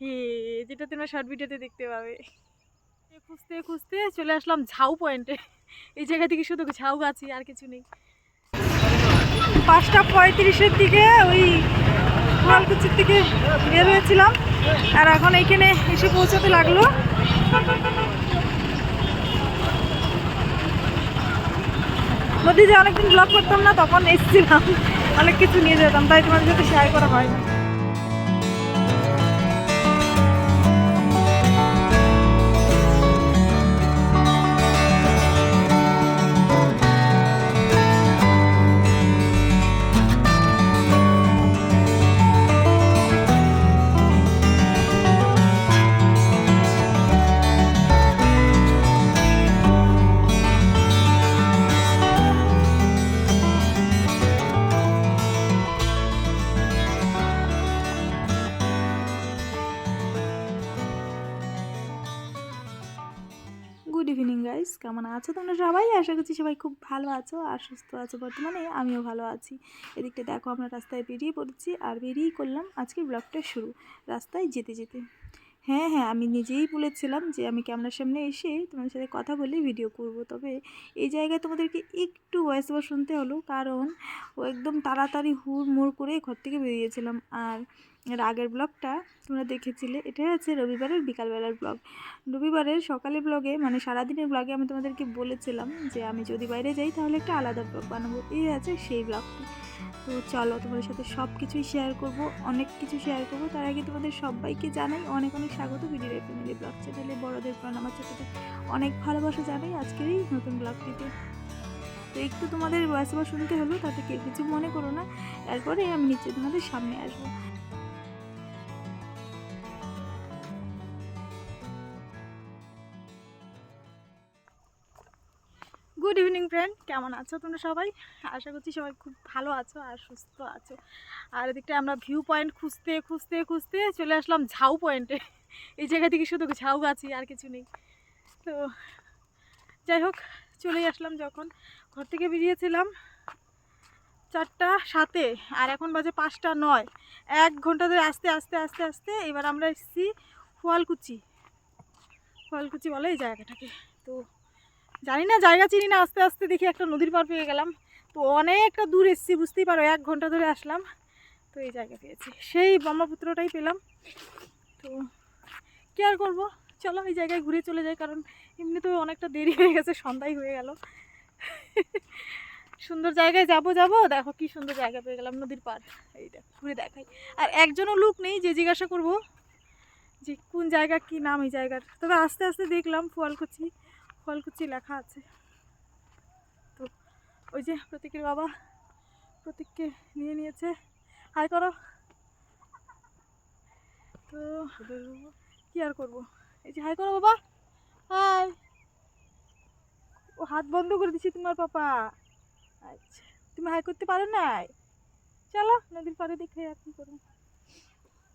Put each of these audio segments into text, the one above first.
হে, যেটা তোমরা শর্ট ভিডিওতে দেখতে পাবে। খুঁজতে খুঁজতে চলে আসলাম ঝাউ পয়েন্টে এই জায়গা থেকে শুধু ঝাউ গাছই, আর কিছু নেই। পাঁচটা পঁয়ত্রিশের দিকে ওই গোয়ালকুচির থেকে বের হয়েছিলাম, আর এখন এইখানে এসে পৌঁছাতে লাগল। নদী যে অনেকদিন ব্লগ করতাম না, তখন এসেছিলাম। অনেক কিছু নিয়ে যেতাম, তাই তোমাদের সাথে শেয়ার করা হয় না আছো? তোমরা সবাই? আশা করছি সবাই খুব ভালো আছো আর সুস্থ আছো বর্তমানে। আমিও ভালো আছি। এদিকটা দেখো, আমরা রাস্তায় বেরিয়ে পড়েছি আর বেরিয়েই করলাম আজকের ব্লগটা শুরু। রাস্তায় যেতে যেতে। হ্যাঁ হ্যাঁ আমি নিজেই বলেছিলাম যে আমি ক্যামেরার সামনে এসে তোমাদের সাথে কথা বলে ভিডিও করব। তবে এই জায়গায় তোমাদেরকে একটু ভয়েস ওভার শুনতে হলো। কারণ ও একদম তাড়াতাড়ি হুড় মুড় করে ঘর থেকে বেরিয়েছিলাম। আর এর আগের ব্লগটা তোমরা দেখেছিলে, এটাই আছে রবিবারের বিকালবেলার ব্লগ। রবিবারের সকালের ব্লগে মানে সারাদিনের ব্লগে আমি তোমাদেরকে বলেছিলাম যে আমি যদি বাইরে যাই তাহলে একটা আলাদা ব্লগ বানাবো, এই আছে সেই ব্লগটি। তো চলো তোমাদের সাথে সব কিছুই শেয়ার করব, অনেক কিছু শেয়ার করব। তার আগে তোমাদের সবাইকে জানাই অনেক অনেক স্বাগত ভিডিও ফ্যামিলি ব্লগ চ্যানেলে। বড়দের প্রণাম, আমার ছোটদের অনেক ভালোবাসা জানাই আজকের এই নতুন ব্লগটিতে। তো একটু তোমাদের ওভার শুনতে হলো, তাতে কেউ কিছু মনে করো না, এরপরে আমি নিচে তোমাদের সামনে আসব। Good evening friend. কেমন আছো তোমরা সবাই? আশা করছি সবাই খুব ভালো আছো আর সুস্থ আছো। আর এদিকটা আমরা ভিউ পয়েন্ট খুঁজতে খুঁজতে খুঁজতে চলে আসলাম ঝাউ পয়েন্টে এই জায়গা থেকে শুধু ঝাউ গাছই আর কিছু নেই। তো যাই হোক, চলেই আসলাম যখন। ঘর থেকে বেরিয়েছিলাম চারটা সাতে, আর এখন বাজে পাঁচটা নয়। এক ঘণ্টা ধরে আস্তে আস্তে আস্তে আস্তে এবার আমরা এসেছি ফোয়ালকুচি ফোয়ালকুচি বলে এই জায়গাটাকে। তো জানি না, জায়গা চিনি না, আস্তে আস্তে দেখি একটা নদীর পার পেয়ে গেলাম। তো অনেকটা দূর এসেছি, বুঝতেই পারো, এক ঘণ্টা ধরে আসলাম। তো এই জায়গা পেয়েছি। সেই ব্রহ্মপুত্রটাই পেলাম। তো কি আর করব? চলো, এই জায়গায় ঘুরে চলে যাই, কারণ এমনি তো অনেকটা দেরি হয়ে গেছে, সন্ধ্যাই হয়ে গেল। সুন্দর জায়গায় যাব যাব, দেখো কি সুন্দর জায়গা পেয়ে গেলাম, নদীর পার এইটা ঘুরে দেখাই। আর একজনও লোক নেই যে জিজ্ঞাসা করব যে কোন জায়গা, কি নাম এই জায়গার? তবে আস্তে আস্তে দেখলাম ফলকুচি ফলকুচি লেখা আছে। তো ওই যে প্রতীকের বাবা প্রতীককে নিয়ে নিয়েছে। হাই করো। তো কি আর করব? এই যে হাই করো বাবা। হাই। ও হাত বন্ধ করে দিছি তোমার পাপা। আচ্ছা তুমি হাই করতে পারো নাই? চলো নদীর পাড়ে দেখে আর কি করব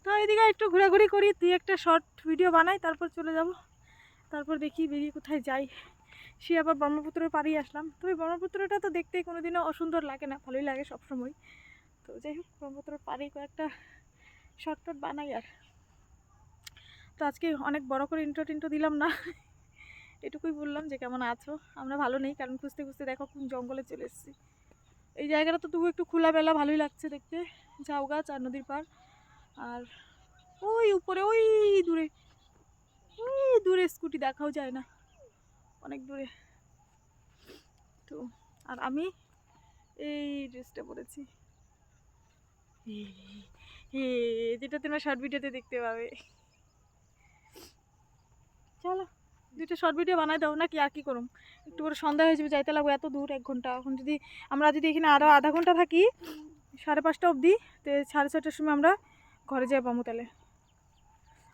তো এদিকে একটু ঘোরাঘুরি করি, তুই একটা শর্ট ভিডিও বানাই, তারপর চলে যাব। তারপর দেখি বেরিয়ে কোথায় যাই। সে আবার ব্রহ্মপুত্রের পাড়েই আসলাম। তবে ব্রহ্মপুত্রটা তো দেখতে কোনোদিনও অসুন্দর লাগে না, ভালোই লাগে সবসময়। তো যাই হোক, ব্রহ্মপুত্রের পাড়েই কয়েকটা শর্টকাট বানাই আর। তো আজকে অনেক বড় করে ইন্ট্রো টিন্ট্রো দিলাম না। এটুকুই বললাম যে কেমন আছো? আমরা ভালো নেই, কারণ খুঁজতে খুঁজতে দেখো কোন জঙ্গলে চলে এসেছি। এই জায়গাটা তো তবু একটু খোলাবেলা ভালোই লাগছে দেখতে। ঝাউ গাছ আর নদীর পাড়। আর ওই উপরে, ওই দূরে। দূরে স্কুটি দেখাও যায় না। অনেক দূরে। তো, আর আমি এই ড্রেসটা পরেছি। যেটা তোমরা শর্ট ভিডিওতে দেখতে পাবে। চলো দুইটা শর্ট ভিডিও বানাই দাও, নাকি আর কি করুম? একটু করে সন্ধ্যা হয়ে যাবে, যাইতে লাগবে এত দূর, এক ঘণ্টা। এখন যদি আমরা যদি এখানে আরও আধা ঘণ্টা থাকি, সাড়ে পাঁচটা অবধি, তো সাড়ে ছটার সময় আমরা ঘরে যাই বামুতালে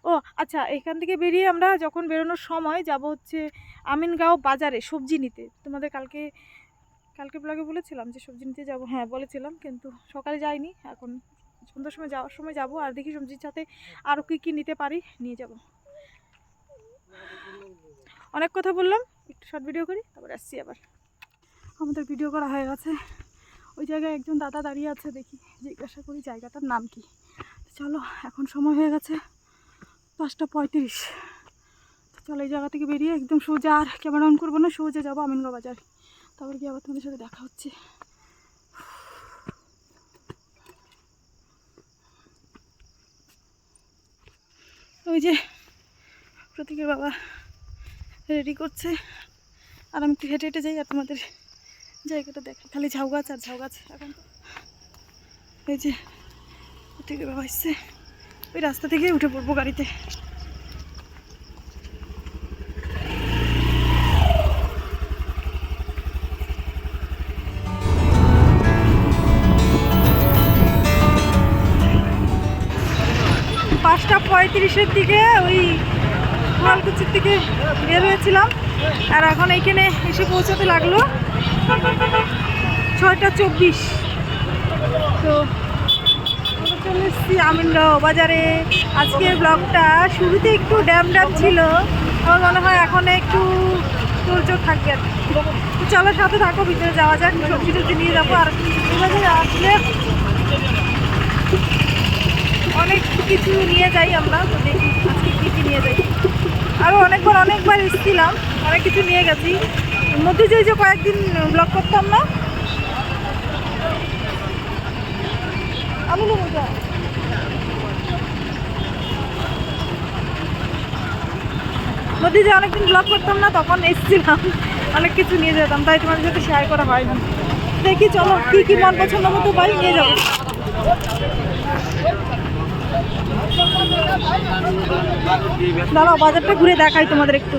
ও আচ্ছা এখান থেকে বেরিয়ে আমরা যখন বেরোনোর সময় যাব হচ্ছে আমিনগাঁও বাজারে সবজি নিতে। তোমাদের কালকে কালকে ব্লগে বলেছিলাম যে সবজি নিতে যাব। হ্যাঁ বলেছিলাম, কিন্তু সকালে যাইনি। এখন সন্ধ্যার সময় যাওয়ার সময় যাব আর দেখি সবজির সাথে আরও কী কী নিতে পারি, নিয়ে যাব। অনেক কথা বললাম, একটু শর্ট ভিডিও করি, তারপর আসছি আবার। আমাদের ভিডিও করা হয়ে গেছে। ওই জায়গায় একজন দাদা দাঁড়িয়ে আছে, দেখি। জিজ্ঞাসা করি জায়গাটার নাম কি। চলো, এখন সময় হয়ে গেছে। পাঁচটা পঁয়ত্রিশ। চলো এই জায়গা থেকে বেরিয়ে একদম সোজা আর ক্যামেরা অন করব না, সোজা যাব আমিনগা বাজার। তারপর গিয়ে আবার তোমাদের সাথে দেখা হচ্ছে। ওই যে প্রতীকের বাবা রেডি করছে। আর আমি একটু হেঁটে হেঁটে যাই আর তোমাদের জায়গাটা দেখাই। খালি ঝাউ গাছ আর ঝাউ গাছ। এখন এই যে প্রতীকের বাবা এসছে। ওই রাস্তা থেকে উঠে পড়ব গাড়িতে। পাঁচটা পঁয়ত্রিশের দিকে ওই গোয়ালকুচির দিকে বের হয়েছিলাম আর এখন এইখানে এসে পৌঁছাতে লাগল। ছয়টা চব্বিশ। তো চলে এসেছি আমিনগাঁও বাজারে। আজকের ব্লগটা শুরুতে একটু ড্যাম ড্যাম ছিল। আমার মনে হয় এখন একটু তোরজোর থাকবে। আর চলো সাথে থাকো, ভিতরে যাওয়া যাক, সবজি টবজি নিয়ে যাব। আর আসলে অনেক কিছু নিয়ে যাই আমরা, তো দেখি আজকে কী কী নিয়ে যাই। আরও অনেকবার অনেকবার এসেছিলাম, অনেক কিছু নিয়ে গেছি। মধ্যে যে যে কয়েকদিন ব্লগ করতাম না আমি। মধ্যে যে। অনেকদিন ব্লগ করতাম না, তখন এসেছিলাম। অনেক কিছু নিয়ে যেতাম, তাই তোমাদের সাথে শেয়ার করা হয় না দেখি, চলো, কী কী মন পছন্দ মতো পাই, নিয়ে যাব। দাঁড়াও, বাজারটা ঘুরে দেখাই তোমাদের একটু।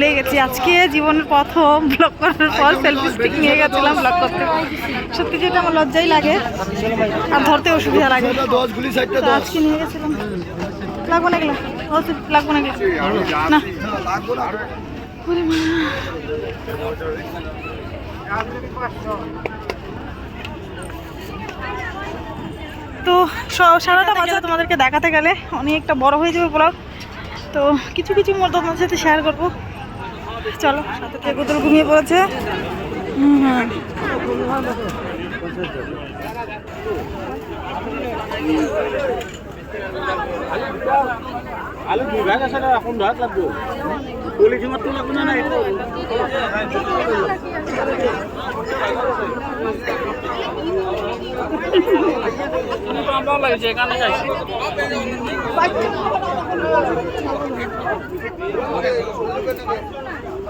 ভুলে গেছি। আজকে জীবনের প্রথম ব্লগ করার পর সেলফি স্টিক নিয়ে গেছিলাম ব্লগ করতে। সত্যি যেটা আমার লজ্জাই লাগে। আর ধরতে অসুবিধা লাগে আজকে নিয়ে গেছিলাম। লাগবো না তো লাগবো না এগুলো। না। তো সারাটা বাজার তোমাদেরকে দেখাতে গেলে অনেকটা বড় হয়ে যাবে ব্লগ তো কিছু কিছু মোট তোমাদের সাথে শেয়ার করব। চলো সাথে থেকে তোর ঘুমিয়ে পড়েছে? আলু দুই ভাগ আছে এখন ভাগ লাগবো। পলি ঝিমার তো লাগবে না না আমরাও লাগছে এখানে যাইছি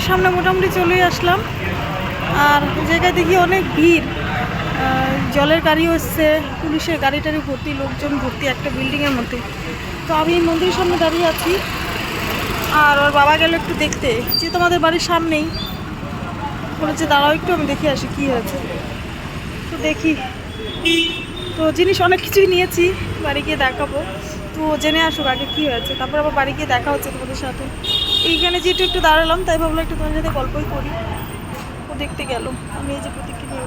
ঘরের সামনে মোটামুটি চলে আসলাম। আর জায়গায় দেখি অনেক ভিড়। জলের গাড়িও এসছে পুলিশের গাড়ি টাড়ি ভর্তি, লোকজন ভর্তি একটা বিল্ডিংয়ের মধ্যে। তো আমি মন্দিরের সামনে দাঁড়িয়ে আছি। আর ওর বাবা গেল একটু দেখতে। যে তোমাদের বাড়ির সামনেই। বলেছে, দাঁড়াও একটু, আমি দেখে আসি কী হয়েছে। তো দেখি। তো জিনিস অনেক কিছুই নিয়েছি, বাড়ি গিয়ে দেখাবো। তো জেনে আসুক আগে কী হয়েছে। তারপর আবার বাড়ি গিয়ে দেখা হচ্ছে তোমাদের সাথে। এইখানে যেটু একটু দাঁড়ালাম তাই ভাবলাম একটু তোমার সাথে গল্পই করি। ও দেখতে গেল আমি এই যে প্রতীককে নিয়ে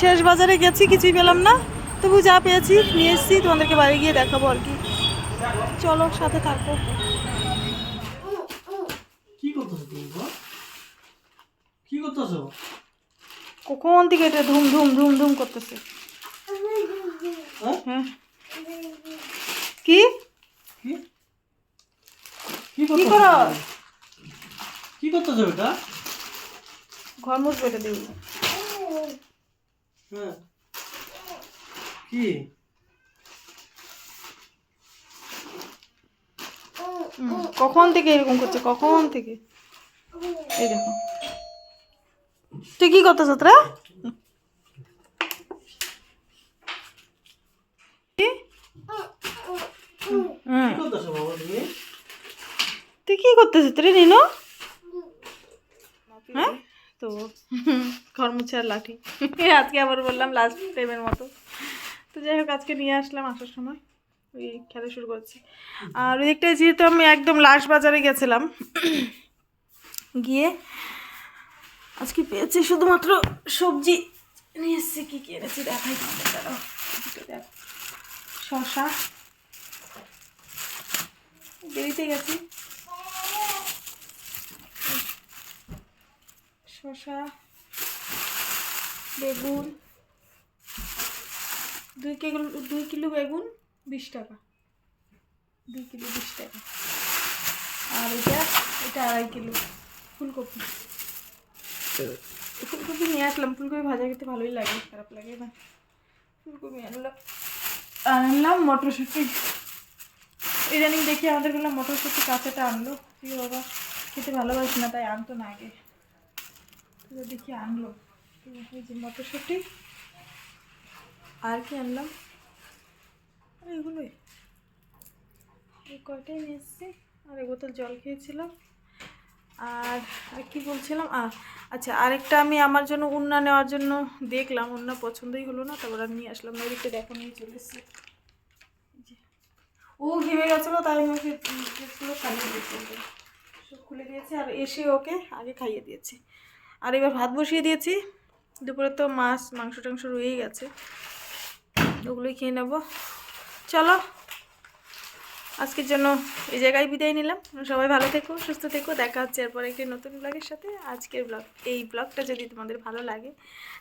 শেষ বাজারে গেছি কিছুই পেলাম না। তবু যা পেয়েছি নিয়ে এসেছি তোমাদেরকে বাড়ি গিয়ে দেখাবো আর কি। চলো সাথে থাকো। কি করতেছো তুমি কি করতেছো? কখন থেকে এটা ধুম ধুম ধুম ধুম করতেছে? হ্যাঁ? হ্যাঁ। কি? কি করো কি করতেছো এটা ঘর মুছবো এটা দেবো হ্যাঁ। কি? কখন থেকে এরকম করছে? কখন থেকে? এই দেখো। তুই কি করতেছ তোরা? হুম। কি করতেছো বাবা তুমি তুই কি করতেছিস? তোরে নিনো হ্যাঁ? তো ঘর মুছার লাঠি। আজকে আবার বললাম লাস্ট টাইমের মতো। তো যাই হোক আজকে নিয়ে আসলাম আসার সময়। ওই খেলা শুরু করছি। আর ওই দিকটায় যেহেতু আমি একদম লাস্ট বাজারে গেছিলাম গিয়ে আজকে পেয়েছি শুধুমাত্র সবজি। নিয়ে এসেছি কী কী এনেছি দেখাই শশা দেরিতে গেছি। শশা বেগুন, দুই কিলো দুই কিলো বেগুন বিশ টাকা। দুই কিলো বিশ টাকা। আর এটা এটা আড়াই কিলো ফুলকপি। ফুলকপি নিয়ে আসলাম। ফুলকপি ভাজা খেতে ভালোই লাগে, খারাপ লাগে না। ফুলকপি আনলাম আনলাম মটরশুঁটি। ইদানিং দেখি আমাদেরগুলো মটরশুঁটি কাঁচাটা আনলো। কি বাবা, খেতে ভালোবাসি না, তাই আনতো না আগে। দেখি আনলো। এই মটরশুঁটি। আর কি আনলাম? এগুলোই। এই কয়টাই নিয়ে এসেছি। আর এক বোতল জল খেয়েছিলাম। আর আর কি বলছিলাম? আচ্ছা আরেকটা আমি আমার জন্য উন্না নেওয়ার জন্য দেখলাম। উন্না পছন্দই হলো না, তারপর আর নিয়ে আসলাম। না দেখো, নিয়ে চলে এসেছি। ও ঘেমে গেছিল তাই আমি ওকে ড্রেসগুলো খাইয়ে দিয়েছি খুলে দিয়েছি, আর এসে ওকে আগে খাইয়ে দিয়েছি। আর এবার ভাত বসিয়ে দিয়েছি। দুপুরে তো মাছ, মাংস টাংস রয়েই গেছে। ওগুলোই খেয়ে নেব। চলো, আজকের জন্য এই জায়গায় বিদায় নিলাম। সবাই ভালো থেকো, সুস্থ থেকো। দেখা হচ্ছে এরপর একটি নতুন ব্লগের সাথে। আজকের ব্লগ, এই ব্লগটা যদি তোমাদের ভালো লাগে,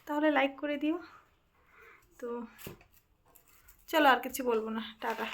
তাহলে লাইক করে দিও। তো চলো আর কিছু বলব না। টাটা।